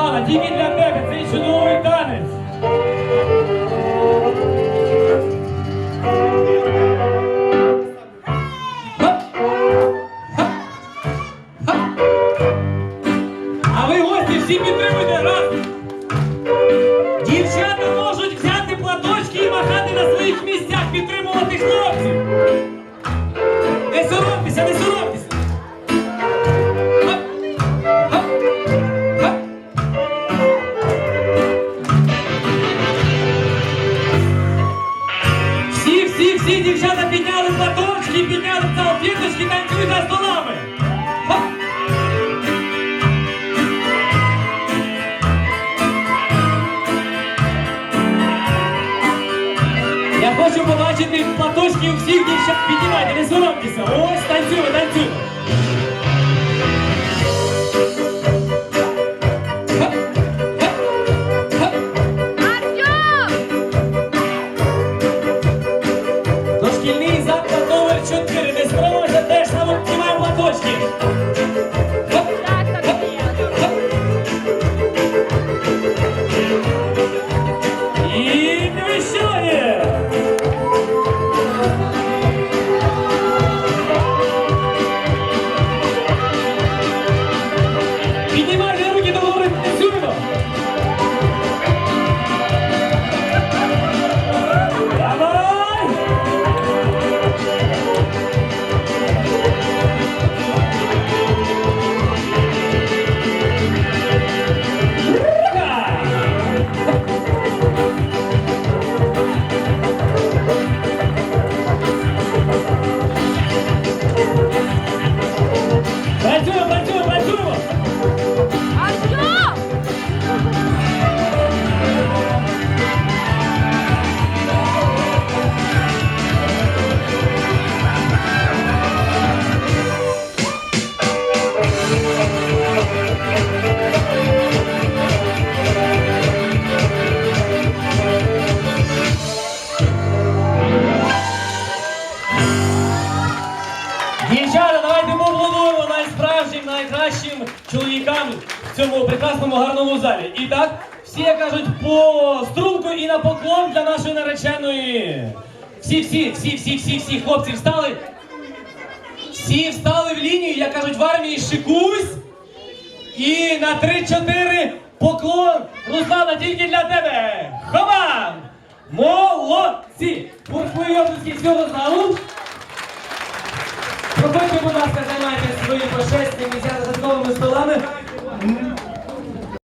слава тільки для тебе, цей чудовий танець. А ви гості всі під Хочу побачити платочки у всіх дівчат. Піднімайте, не соромтеся. Ось танцюємо, танцюємо. 見てます。Чоловікам в цьому прекрасному гарному залі. І так, всі кажуть по струнку і на поклон для нашої нареченої. Всі, всі, всі, всі, всі, всі хлопці встали. Всі встали в лінію, як кажуть в армії, шикусь. І на 3-4 поклон. Руслана, тільки для тебе. Ховам! Молодці! Бурхливі обласки всього залу. Проходьте, будь ласка, займайте свої почесні місця за додатковими столами.